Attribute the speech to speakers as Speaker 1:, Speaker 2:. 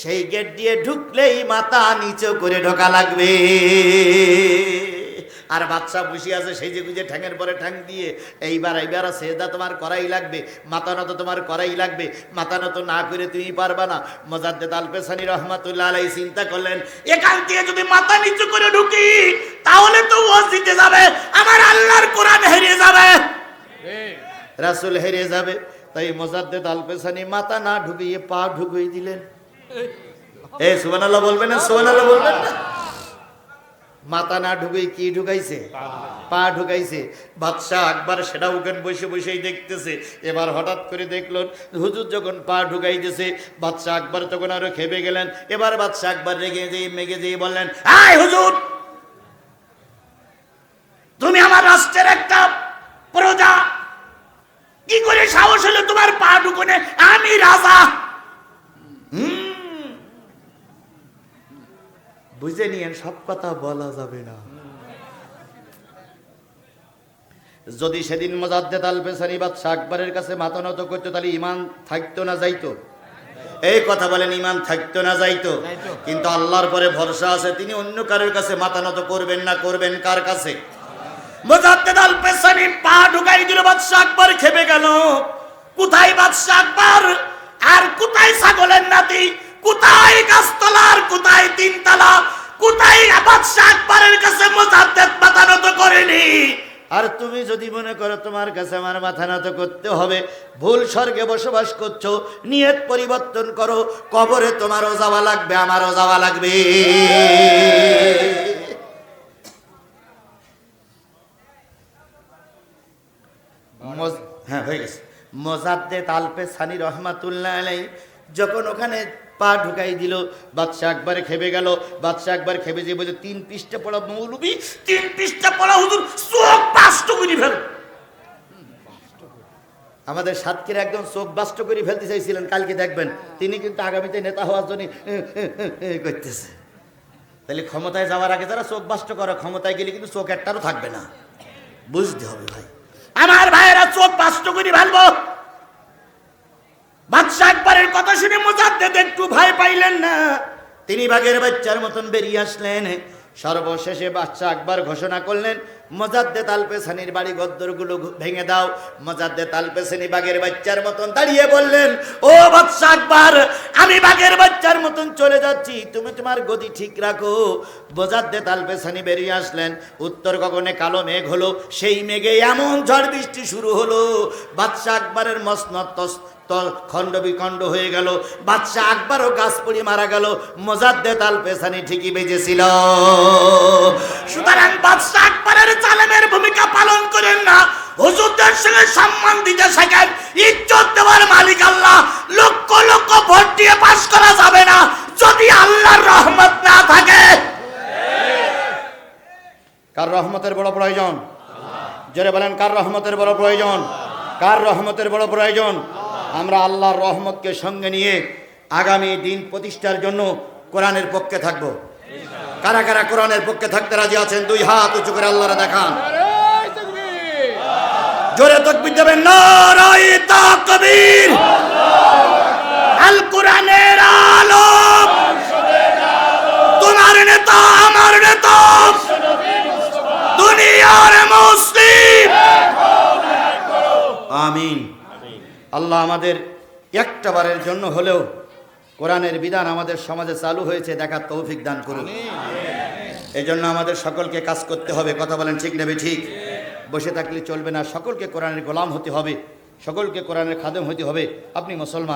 Speaker 1: সেই গেট দিয়ে ঢুকলেই মাথা নিচু করে ঢোকা লাগবে। আর বাচ্চা বসে আছে সেই যে গুজে ঠ্যাঙের পরে ঠ্যাং দিয়ে, এইবার এইবার সেজদা তোমার করাই লাগবে, মাথা নত তোমার করাই লাগবে, মাথা নত না করে তুমি পারবা না। মজাদ্দেদ আল পেসানি রহমাতুল্লাহ আলাই চিন্তা করলেন, এখান থেকে যদি মাথা নিচু করে ঢুকি, তাহলে তো মসজিদে যাবে, আমার আল্লাহর কোরআন হেরিয়ে যাবে। রাসুল হেরে যাবে, তাই মোজাদ্দেদ আল পেসানি মাথা না ঢুকিয়ে পা ঢুকিয়ে দিলেন। এ, সুবহানাল্লাহ বলবেন না, সুবহানাল্লাহ বলবেন না? মাথা না ঢুকাই কি ঢুকাইছে? পা ঢুকাইছে। বাদশাহ আকবর সেটা ওখানে বসে বসেই দেখতেছে। এবার হঠাৎ করে দেখলেন, হুজুর যখন পা ঢুকাইতেছে, বাদশাহ আকবর তখন আরও খেপে গেলেন। এবার বাদশাহ আকবর রেগে যেয়ে মেগে যেয়ে বললেন, আয় হুজুর! তুমি আমার রাষ্ট্রের একটা প্রজা। কি করে সাহস হলো তোমার পা ঢুকনে? আমি রাজা। বুঝে নিয়েন সব কথা বলা যাবে না। যদি সেদিন মোজাদ্দেদ আল বেসারি বাদশাহ আকবরের কাছে মাথা নত করতো তাহলে ইমান থাকতো না যাইতো। এই কথা বলেন ইমান থাকতো না যাইতো। কিন্তু আল্লাহর পরে ভরসা আছে তিনি অন্য কারোর কাছে মাথা নত করবেন না করবেন কার কাছে? মোজাদ্দেদ আল বেসারি পা ঢুকাই দিল বাদশাহ আকবর খেপে গেল। কোথায় বাদশাহ আকবর? আর কোথায় ছাগলের নাতি? কোথায় গাছতলা আর কোথায় তিনতলা কোথায় বাদশাহ আকবরের কাছে মোজাদ্দেদ মাথা নত করেনি? আর তুমি যদি মনে করো তোমার কাছে আমার মাথা নত করতে হবে ভুল স্বর্গে বসবাস করছ নিয়ত পরিবর্তন করো কবরে তোমারও যাওয়া লাগবে আমারও যাওয়া লাগবে। হ্যাঁ হয়ে গেছে। মোজাদ্দে তালপে সানি রহমাতুল্লাহ আলাই যখন ওখানে পা ঢুকাই দিল, বাদশাহ একবার খেপে গেল। বাদশাহ একবার খেপে যে বলে তিন পৃষ্ঠা পড়া মৌলবি, তিন পৃষ্ঠা পড়া হুজুর, চোখ বাস্ত করে ফেল। আমাদের সাতকের একদম চোখ বাস্ত করে ফেলতে চাইছিলেন, কালকে দেখবেন। তিনি কিন্তু আগামীতে নেতা হওয়ার জন্য করতেছে। তাহলে ক্ষমতায় যাওয়ার আগে যারা চোখ বাস্ত করে, ক্ষমতায় গেলে কিন্তু চোখ একটারও থাকবে না। বুঝতে হবে ভাই। আমার ভাইয়েরা চোখ বাস্ত করে ফেলব। বাদশাহ আকবরের কথা শুনে মোজাদ্দেদ একটু ভয় পাইলেন না। তিনি বাঘের বাচ্চার মতন বেরিয়ে আসলেন। সর্বশেষে বাদশাহ আকবর ঘোষণা করলেন মোজাদ্দে তালপেসানির বাড়ি গদ্দরগুলো ভেঙে দাও। মোজাদ্দে তালপেসানি বাঘের বাচ্চার মতন দাঁড়িয়ে বললেন, ও বাদশাহ আকবর, আমি বাঘের বাচ্চার মতন চলে যাচ্ছি। তুমি তোমার গদি ঠিক রাখো। মোজাদ্দে তালপেসানি বেরিয়ে আসলেন। উত্তর গগনে কালো মেঘ হলো। সেই মেঘে এমন ঝড় বৃষ্টি শুরু হলো। মসনদ তস তল খণ্ড বিখণ্ড হয়ে গেল। বাদশাহ আকবরও গাছ পড়ি মারা গেল। মোজাদ্দে তাল পেছানি ঠিকই বেজেছিল। সুতরাং বাদশাহ আকবরের জালেমের ভূমিকা পালন করেন না। হুজুরদের সঙ্গে সম্মান দিতে শেখেন। ইজ্জত দেওয়ার মালিক আল্লাহ। লক্ষ লক্ষ ভোট দিয়ে পাশ করা যাবে না। যদি আল্লাহর রহমত না থাকে। কার রহমতের বড় প্রয়োজন? জোরে বলেন, কার রহমতের বড় প্রয়োজন? কার রহমতের বড় প্রয়োজন? আমরা আল্লাহর রহমতকে সঙ্গে নিয়ে আগামী দিন প্রতিষ্ঠার জন্য কোরআনের পক্ষে থাকব। কারা কারা কোরআনের পক্ষে থাকতে রাজি আছেন? দুই হাত উঁচু করে আল্লাহরা দেখান। জোরে তকবির দেবেন নারাই তাকবীর আল কোরআনের আলো তোমার নেতা আমার নেতা দুনিয়ার মুসলিম আমিন আল্লাহ আমাদের একটা বারের জন্য হলেও কোরআনের বিধান আমাদের সমাজে চালু হয়েছে দেখার তৌফিক দান করুন। এই জন্য আমাদের সকলকে কাজ করতে হবে কথা বলেন ঠিক নেবে ঠিক বসে থাকলে চলবে না সকলকে কোরআনের গোলাম হতে হবে সকলকে কোরআনের খাদেম হতে হবে। আপনি মুসলমান।